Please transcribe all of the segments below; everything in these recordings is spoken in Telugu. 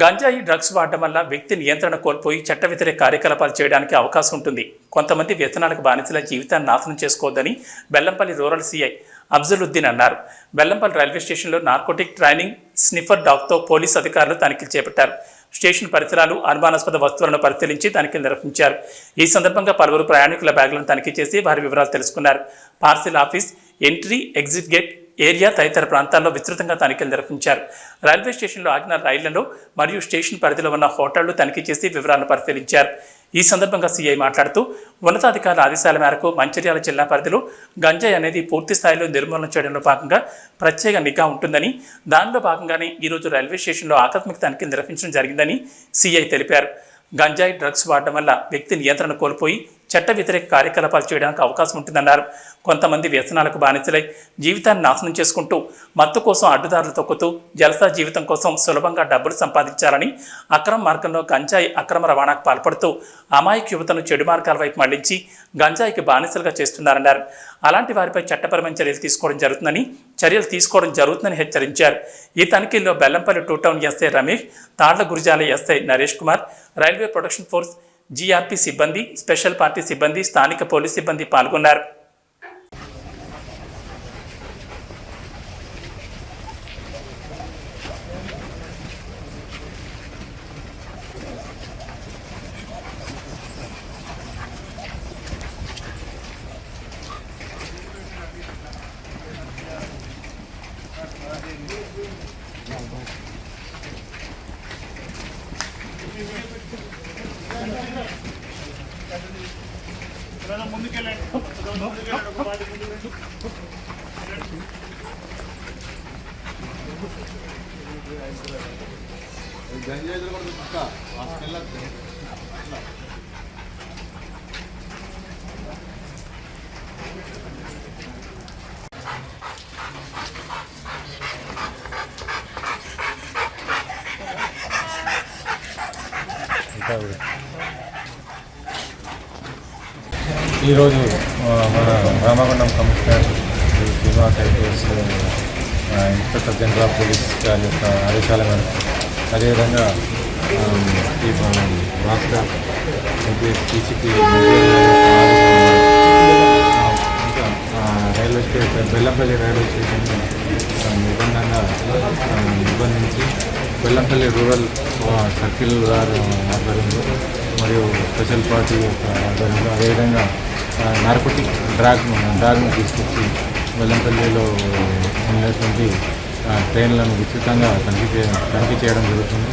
గంజాయి డ్రగ్స్ వాడడం వల్ల వ్యక్తి నియంత్రణ కోల్పోయి చట్ట వ్యతిరేక కార్యకలాపాలు చేయడానికి అవకాశం ఉంటుంది. కొంతమంది వ్యసనాలకు బానిసల జీవితాన్ని నాశనం చేసుకోవద్దని బెల్లంపల్లి రూరల్ సీఐ అఫ్జలుద్దీన్ అన్నారు. బెల్లంపల్లి రైల్వే స్టేషన్లో నార్కోటిక్ ట్రైనింగ్ స్నిఫర్ డాగ్తో పోలీస్ అధికారులు తనిఖీలు చేపట్టారు. స్టేషన్ పరిసరాలు అనుమానాస్పద వస్తువులను పరిశీలించి తనిఖీలు నిర్వహించారు. ఈ సందర్భంగా పలువురు ప్రయాణికుల బ్యాగులను తనిఖీ చేసి వారి వివరాలు తెలుసుకున్నారు. Parcel office entry exit gate area తదితర ప్రాంతాల్లో విస్తృతంగా తనిఖీలు నిర్వహించారు. రైల్వే స్టేషన్లో ఆగిన రైళ్ళలో మరియు స్టేషన్ పరిధిలో ఉన్న హోటళ్ళు తనిఖీ చేసి వివరాలను పరిశీలించారు. ఈ సందర్భంగా సీఐ మాట్లాడుతూ ఉన్నతాధికారుల ఆదేశాల మేరకు మంచిర్యాల జిల్లా పరిధిలో గంజాయి అనేది పూర్తి స్థాయిలో నిర్మూలన చేయడంలో భాగంగా ప్రత్యేక నిఘా ఉంటుందని దానిలో భాగంగానే ఈరోజు రైల్వే స్టేషన్లో ఆకస్మిక తనిఖీ నిర్వహించడం జరిగిందని సీఐ తెలిపారు. గంజాయి డ్రగ్స్ వాడడం వల్ల వ్యక్తి నియంత్రణ కోల్పోయి చట్ట వ్యతిరేక కార్యకలాపాలు చేయడానికి అవకాశం ఉంటుందన్నారు. కొంతమంది వ్యసనాలకు బానిసలై జీవితాన్ని నాశనం చేసుకుంటూ మత్తు కోసం అడ్డుదారులు తొక్కుతూ జలసా జీవితం కోసం సులభంగా డబ్బులు సంపాదించాలని అక్రమ మార్గంలో గంజాయి అక్రమ రవాణాకు పాల్పడుతూ అమాయక యువతను చెడు మార్గాల వైపు మళ్ళించి గంజాయికి బానిసలుగా చేస్తున్నారన్నారు. అలాంటి వారిపై చట్టపరమైన చర్యలు తీసుకోవడం జరుగుతుందని చర్యలు తీసుకోవడం జరుగుతుందని హెచ్చరించారు. ఈ తనిఖీల్లో Bellampalli two town SI Ramesh Talla Gurijala SI Naresh Kumar railway production force GRP సిబ్బంది స్పెషల్ పార్టీ సిబ్బంది స్థానిక పోలీస్ సిబ్బంది పాల్గొన్నారు. గంజాయిలు కూడా ఇంకా హాస్పిటల్ ఈరోజు మన Ramagundam commissioner Shri Srinivas IPS inspector general of police గారి యొక్క ఆదేశాల మేరకు అదేవిధంగా ఈ మన భాస్కర్ టీసీపీ ఇంకా railway station Bellampalli railway station నిబంధనగా నిబంధించి నిర్బంధించి బెల్లంపల్లి రూరల్ సర్కిల్ గారు ఆధ్వర్యంలో మరియు స్పెషల్ పార్టీ యొక్క ఆధ్వర్యంలో అదేవిధంగా నార్కోటిక్ డ్రాగ్ డ్రాగ్ను తీసుకొచ్చి వెల్లంపల్లిలో ఉన్నటువంటి ట్రైన్లను ఉచితంగా తనిఖీ చే తనిఖీ చేయడం జరుగుతుంది.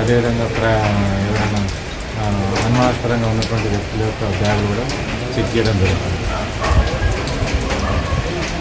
అదేవిధంగా ప్రా ఎవరైనా అనుమానాస్పదంగా ఉన్నటువంటి వ్యక్తుల యొక్క బ్యాగ్ కూడా చెక్ చేయడం జరుగుతుంది.